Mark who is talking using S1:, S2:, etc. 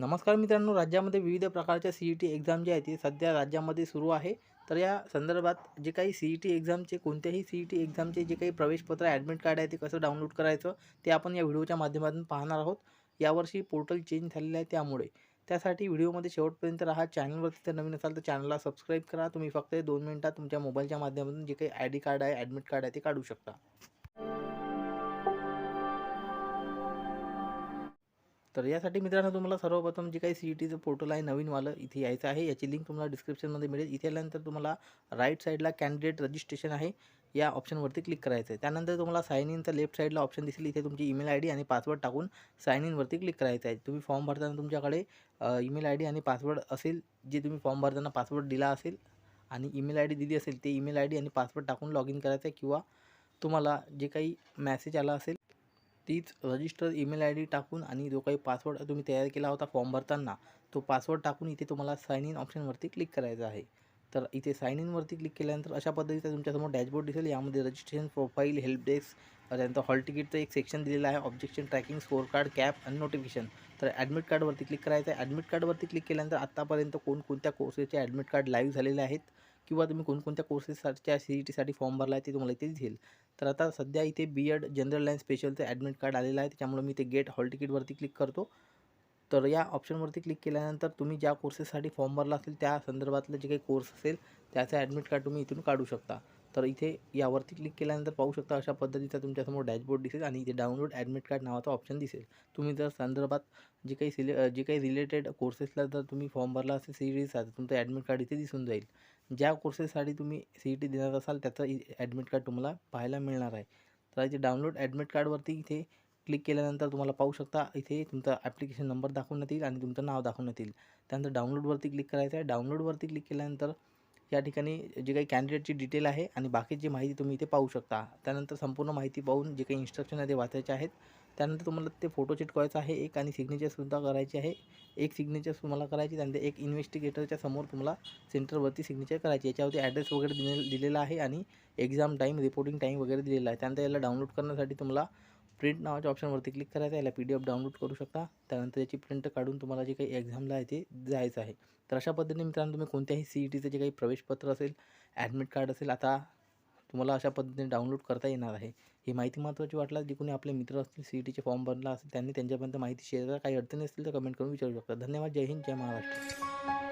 S1: नमस्कार मित्रांनो राज्यामध्ये विविध प्रकारच्या सी ई टी एक्झाम जे आहे ते सध्या राज्यामध्ये सुरू आहे. तर या संदर्भात जे काही सी ई टी एक्झामचे कोणत्याही सी ई टी एक्झामचे जे काही प्रवेशपत्र ॲडमिट कार्ड आहे ते कसं डाउनलोड करायचं ते आपण या व्हिडिओच्या माध्यमातून पाहणार आहोत. यावर्षी पोर्टल चेंज झालेलं आहे त्यामुळे. त्यासाठी व्हिडिओमध्ये शेवटपर्यंत राहा. चॅनलवरती जर नवीन असाल तर चॅनलला सबस्क्राईब करा. तुम्ही फक्त दोन मिनटात तुमच्या मोबाईलच्या माध्यमातून जे काही आय डी कार्ड आहे ॲडमिट कार्ड आहे ते काढू शकता. तर यासाठी मित्रांनो तुम्हाला सर्वप्रथम जे काही सी ई टीचं पोर्टल आहे नवीनवालं इथे यायचं आहे. याची लिंक तुम्हाला डिस्क्रिप्शनमध्ये मिळेल. इथे आल्यानंतर तुम्हाला राईट साईडला कॅन्डिडेट रजिस्ट्रेशन आहे. या ऑप्शनवरती क्लिक करायचं आहे त्यानंतर तुम्हाला साईन इनचा लेफ्ट साईडला ऑप्शन दिसेल. इथे तुमची ईमेल आय डी आणि पासवर्ड टाकून साईन इनवरती क्लिक करायचं आहे तुम्ही फॉर्म भरताना तुमच्याकडे ईमेल आय डी आणि पासवर्ड असेल जे तुम्ही फॉर्म भरताना पासवर्ड दिला असेल आणि ईमेल आय डी दिली असेल ते ईमेल आय डी आणि पासवर्ड टाकून लॉग इन करायचं आहे किंवा तुम्हाला जे काही मॅसेज आला असेल तीच रजिस्टर ईमेल आय डी टाकून आणि जो काही पासवर्ड तुम्ही तयार केला होता फॉर्म भरताना तो पासवर्ड टाकून इथे तुम्हाला साईन इन ऑप्शनवरती क्लिक करायचं आहे. तर इथे साईन इनवरती क्लिक केल्यानंतर अशा पद्धतीचा तुमच्यासमोर डॅशबोर्ड दिसेल. यामध्ये रजिस्ट्रेशन प्रोफाईल हेल्प डेस्क त्यानंतर हॉल तिकीटचं एक सेक्शन दिलेलं आहे. Objection tracking score card CAP आणि नोटिफिकेशन तर ॲडमिट कार्डवरती क्लिक करायचं आहे. ॲडमिट कार्डवरती क्लिक केल्यानंतर आत्तापर्यंत कोणकोणत्या कोर्सेसचे ॲडमिट कार्ड लाईव्ह झालेले आहेत? किंवा तुम्ही कोणकोणत्या कोर्सेसच्या सी ई टीसाठी फॉर्म भरला आहे ते तुम्हाला इथे दिसेल तर आता सध्या इथे बी एड जनरल लाईन स्पेशलचं ॲडमिट कार्ड आलेलं आहे. त्याच्यामुळे मी ते गेट हॉल तिकीटवरती क्लिक करतो. तर या ऑप्शनवरती क्लिक केल्यानंतर तुम्ही ज्या कोर्सेससाठी फॉर्म भरला असेल त्या संदर्भातलं जे काही कोर्स असेल त्याचं ॲडमिट कार्ड तुम्ही इथून काढू शकता. तर इथे यावरती क्लिक केल्यानंतर पाहू शकता अशा पद्धतीचा तुमच्यासमोर डॅशबोर्ड दिसेल आणि इथे डाउनलोड ॲडमिट कार्ड नावाचा ऑप्शन दिसेल. तुम्ही जर संदर्भात जे काही सिले जे काही रिलेटेड कोर्सेसला जर तुम्ही फॉर्म भरला असेल सी ई टीचा तर तुमचं ॲडमिट कार्ड इथे दिसून जाईल. ज्या कोर्सेससाठी तुम्ही सी ई टी देणार असाल त्याचं ॲडमिट कार्ड तुम्हाला पाहायला मिळणार आहे. तर इथे डाउनलोड ॲडमिट कार्डवरती इथे क्लिक केल्यानंतर तुम्हाला पाहू शकता इथे तुमचा ॲप्लिकेशन नंबर दाखवण्यात येईल आणि तुमचं नाव दाखवण्यात येईल. त्यानंतर डाउनलोडवरती क्लिक करायचं आहे. डाउनलोडवरती क्लिक केल्यानंतर या ठिकाणी जे काही कॅन्डिडेटची डिटेल आहे आणि बाकीची माहिती तुम्ही इथे पाहू शकता त्यानंतर संपूर्ण माहिती पाहून जे काही इन्स्ट्रक्शन आहे ते वाचायचे आहेत. त्यानंतर तुम्हाला ते फोटो चिटकवायचं आहे एक आणि सिग्नेचरसुद्धा करायची आहे. एक सिग्नेचर तुम्हाला करायची त्यानंतर एक इन्व्हेस्टिगेटरच्या समोर तुम्हाला सेंटरवरती सिग्नेचर करायची याच्यावरती ॲड्रेस वगैरे दिले दिलेला आहे आणि एक्झाम टाईम रिपोर्टिंग टाईम वगैरे दिलेला आहे. त्यानंतर याला डाउनलोड करण्यासाठी तुम्हाला प्रिंट नावाच्या ऑप्शनवरती क्लिक करायचं आहे. याला पी डी एफ डाउनलोड करू शकता. त्यानंतर याची प्रिंट काढून तुम्हाला जे काही एक्झामला आहे ते जायचं आहे. तर अशा पद्धतीने मित्रांनो तुम्ही कोणत्याही सी ई टीचं जे काही प्रवेशपत्र असेल ॲडमिट कार्ड असेल आता तुम्हाला अशा पद्धतीने डाउनलोड करता येणार आहे. ही माहिती महत्त्वाची वाटला जे कोणी आपले मित्र असतील सी ई टीचे फॉर्म भरला असेल त्यांनी त्यांच्यापर्यंत माहिती शेअर करा. काही अडचणी असतील तर कमेंट करून विचारू शकता. धन्यवाद. जय हिंद. जय महाराष्ट्र.